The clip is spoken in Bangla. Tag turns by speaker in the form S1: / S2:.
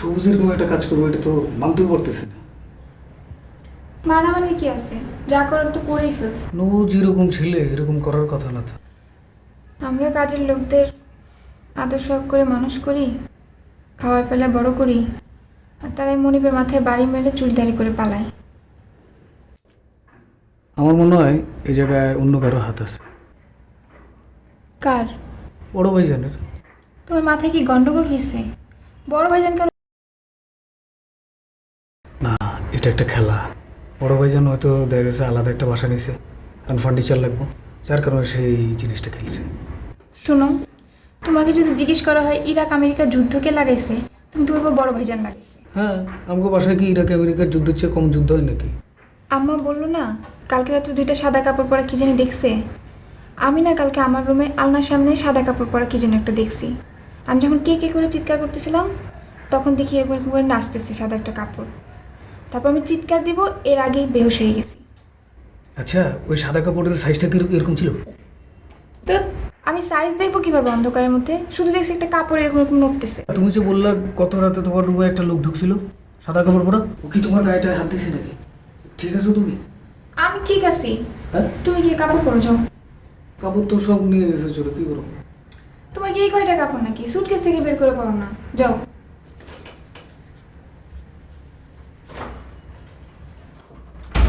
S1: সবুজ এরকম একটা কাজ করব এটা তো মানতেও পারতেছে না।
S2: কি আছে? যা করার তো করেই ফেলছে।
S1: নো যেরকম ছেলে এরকম করার কথা না তো।
S2: আমরা কাজের লোকদের আদর শখ করে মানুষ করি বড় করি আর তারাই মনিবের মাথায় বাড়ি মেরে চুলদারি করে পালায়।
S1: আমার মনে হয় এই জায়গায় অন্য কারও হাত আছে।
S2: কার?
S1: বড় ভাইজানের।
S2: তোমার মাথায় কি গন্ডগোল হয়েছে? বড় ভাইজান কেন
S1: এটা একটা খেলা। বড় ভাইজান হয়তো দেখা গেছে আলাদা একটা বাসা নিছে। কারণ ফার্নিচার লাগবো। যার কারণে সেই জিনিসটা খেলছে।
S2: শোনো তোমাকে যদি জিজ্ঞেস করা হয় ইরাক আমেরিকা যুদ্ধকে লাগাইছে তুমি তো বলব বড় ভাইজান লাগাইছে।
S1: হ্যাঁ আমাকে বাসায় কি ইরাক আমেরিকার যুদ্ধের চেয়ে কম যুদ্ধ হয় নাকি?
S2: আম্মা বলল না কালকে রাত্রে দুইটা সাদা কাপড় পরা কি জানি দেখছে? আমি না কালকে আমার রুমে আলনার সামনে সাদা কাপড় পরা কি যেন একটা দেখছি। আমি যখন কে কে করে চিৎকার করতেছিলাম তখন দেখি এরকম এরকম করে নাচতেছে সাদা একটা কাপড়। তারপর আমি চিৎকার দিব এর আগেই বেহুশ হয়ে গেছি।
S1: আচ্ছা ওই সাদা কাপড়ের সাইজটা কি এরকম ছিল?
S2: তো আমি সাইজ দেখব কীভাবে অন্ধকারের মধ্যে? শুধু দেখছি একটা কাপড় এরকম এরকম নড়তেছে।
S1: তুমি যে বললা কত রাতে তোমার রুমে একটা লোক ঢুকছিল সাদা কাপড় পরা ও কি তোমার গায়েটা হাত দিছে নাকি? ঠিক আছো তুমি?
S2: আমি ঠিক আছি।
S1: হ্যাঁ?
S2: তুমি কি কাপড় পরে যাও
S1: কাপড় তো সব নিয়ে এসেছ কি করো
S2: তোমার কি এই কয়টা কাপড় নাকি? সুটকেস থেকে বের করে পড়ো না। যাও।